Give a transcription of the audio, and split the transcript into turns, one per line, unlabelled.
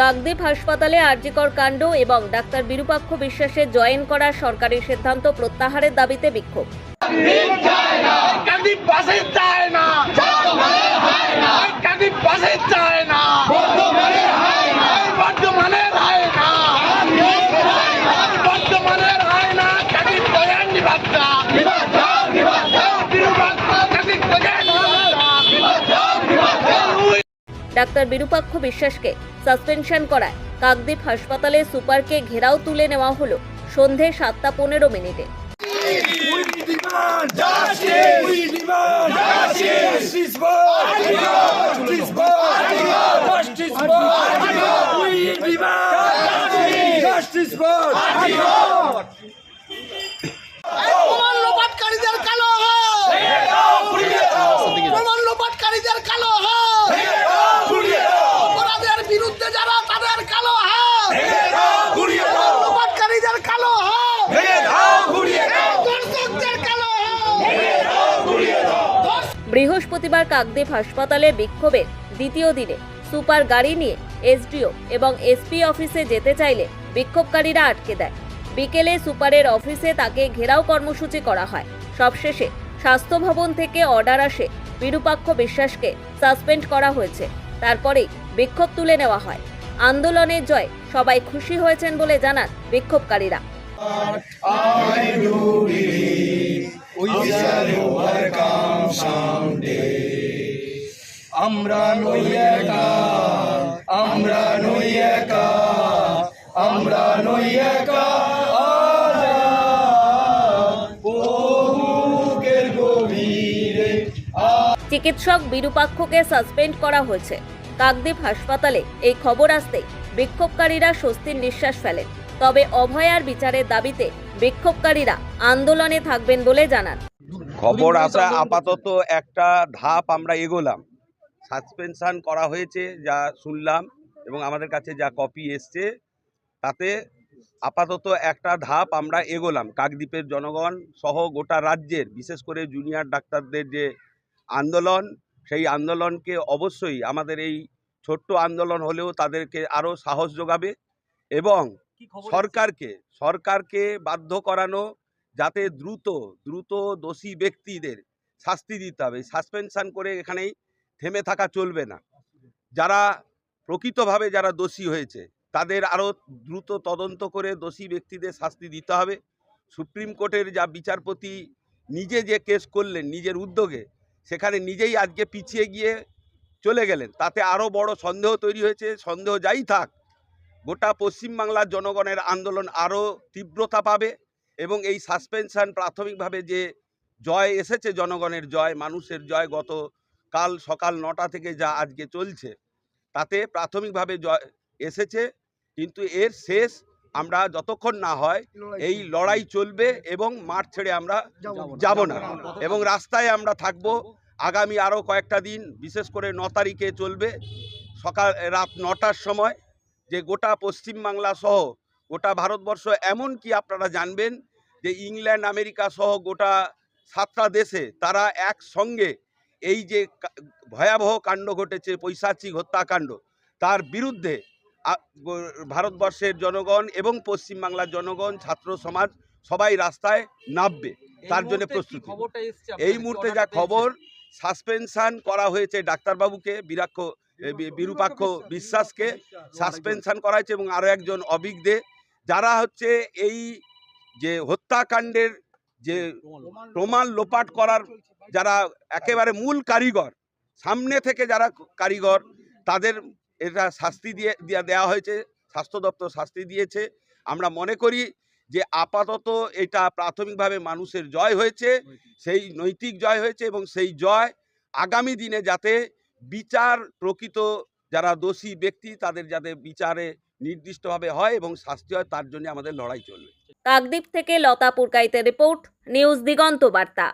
কাকদ্বীপ হাসপাতালে আরজিকর কাণ্ড এবং ডাক্তার বিরূপাক্ষ বিশ্বাসে জয়েন করা সরকারি সিদ্ধান্ত প্রত্যাহারের দাবিতে বিক্ষোভ। ডাক্তার বিরূপাক্ষ বিশ্বাসকে সাসপেনশন করায়। কাকদ্বীপ হাসপাতালে সুপারকে ঘেরাও তুলে নেওয়া হলো সন্ধে সাতটা পনেরো মিনিটে। বৃহস্পতিবার কাকদ্বীপ হাসপাতালে বিক্ষোভের দ্বিতীয় দিনে সুপার গাড়ি নিয়ে এসডিও এবং এসপি অফিসে যেতে চাইলে বিক্ষোভকারীরা আটকে দেয়। বিকেলে সুপারের অফিসে তাকে ঘেরাও কর্মসূচি করা হয়। সবশেষে স্বাস্থ্য ভবন থেকে অর্ডার আসে বিরূপাক্ষ বিশ্বাসকে সাসপেন্ড করা হয়েছে। তারপরেই বিক্ষোভ তুলে নেওয়া হয়। আন্দোলনের জয় সবাই খুশি হয়েছেন বলে জানান বিক্ষোভকারীরা।
আমরা নই একা আমরা নই একা আমরা নই একা
চিকিৎসক বিরূপাক্ষকে সাসপেন্ড করা হয়েছে। কাকদ্বীপ হাসপাতালে এই খবর আসতেই বিক্ষোভকারীরা স্বস্তির নিঃশ্বাস ফেলেন। তবে অভয়ার বিচারের দাবিতে বিক্ষোভকারীরা আন্দোলনে থাকবেন বলে জানান।
খবর আসা আপাতত একটা ধাপ আমরা এগোলাম। সাসপেনশন করা হয়েছে যা শুনলাম এবং আমাদের কাছে যা কপি এসছে তাতে আপাতত একটা ধাপ আমরা এগোলাম। কাকদ্বীপের জনগণ সহ গোটা রাজ্যের বিশেষ করে জুনিয়র ডাক্তারদের যে আন্দোলন সেই আন্দোলনকে অবশ্যই আমাদের এই ছোট্ট আন্দোলন হলেও তাদেরকে আরও সাহস যোগাবে এবং সরকারকে সরকারকে বাধ্য করানো যাতে দ্রুত দ্রুত দোষী ব্যক্তিদের শাস্তি দিতে হবে। সাসপেনশান করে এখানেই থেমে থাকা চলবে না। যারা প্রকৃতভাবে যারা দোষী হয়েছে, তাদের আরও দ্রুত তদন্ত করে দোষী ব্যক্তিদের শাস্তি দিতে হবে। সুপ্রিম কোর্টের যা বিচারপতি নিজে যে কেস করলেন, নিজের উদ্যোগে, সেখানে নিজেই আজকে পিছিয়ে গিয়ে চলে গেলেন। তাতে আরও বড় সন্দেহ তৈরি হয়েছে। সন্দেহ যাই থাক, গোটা পশ্চিমবাংলার জনগণের আন্দোলন আরও তীব্রতা পাবে এবং এই সাসপেনশন প্রাথমিকভাবে যে জয় এসেছে জনগণের জয়, মানুষের জয় গত কাল সকাল নটা থেকে যা আজকে চলছে তাতে প্রাথমিকভাবে এসেছে। কিন্তু এর শেষ আমরা যতক্ষণ না হয় এই লড়াই চলবে এবং মাঠ ছেড়ে আমরা যাব না। এবং রাস্তায় আমরা থাকব। আগামী আরও কয়েকটা দিন বিশেষ করে ন তারিখে চলবে। সকাল রাত নটার সময় যে গোটা পশ্চিমবাংলা সহ গোটা ভারতবর্ষ এমন কি আপনারা জানবেন যে ইংল্যান্ড আমেরিকা সহ গোটা সাতটা দেশে তারা একসঙ্গে এই যে ভয়াবহ কাণ্ড ঘটেছে পৈশাচিক হত্যাকাণ্ড তার বিরুদ্ধে ভারতবর্ষের জনগণ এবং পশ্চিমবাংলার জনগণ ছাত্র সমাজ সবাই রাস্তায় নামবে। তার জন্য প্রস্তুতি। এই মুহূর্তে যা খবর সাসপেনশান করা হয়েছে ডাক্তারবাবুকে বিরাক্ষ বিরূপাক্ষ বিশ্বাসকে সাসপেনশান করা হয়েছে এবং আরও একজন অভিজ্ঞে যারা হচ্ছে এই যে হত্যাকাণ্ডের যে প্রমাণ লোপাট করার যারা একেবারে মূল কারিগর সামনে থেকে যারা কারিগর তাদের এটা শাস্তি দিয়ে দিয়ে দেওয়া হয়েছে স্বাস্থ্য দপ্তর শাস্তি দিয়েছে। আমরা মনে করি যে আপাতত এটা প্রাথমিকভাবে মানুষের জয় হয়েছে সেই নৈতিক জয় হয়েছে এবং সেই জয় আগামী দিনে যাতে বিচার প্রকৃত যারা দোষী ব্যক্তি তাদের যাতে বিচারে নির্দিষ্টভাবে হয় এবং শাস্তি হয় তার জন্য আমাদের লড়াই চলবে।
কাকদ্বীপ থেকে লতা পুরকাইতে রিপোর্ট নিউজ দিগন্ত বার্তা।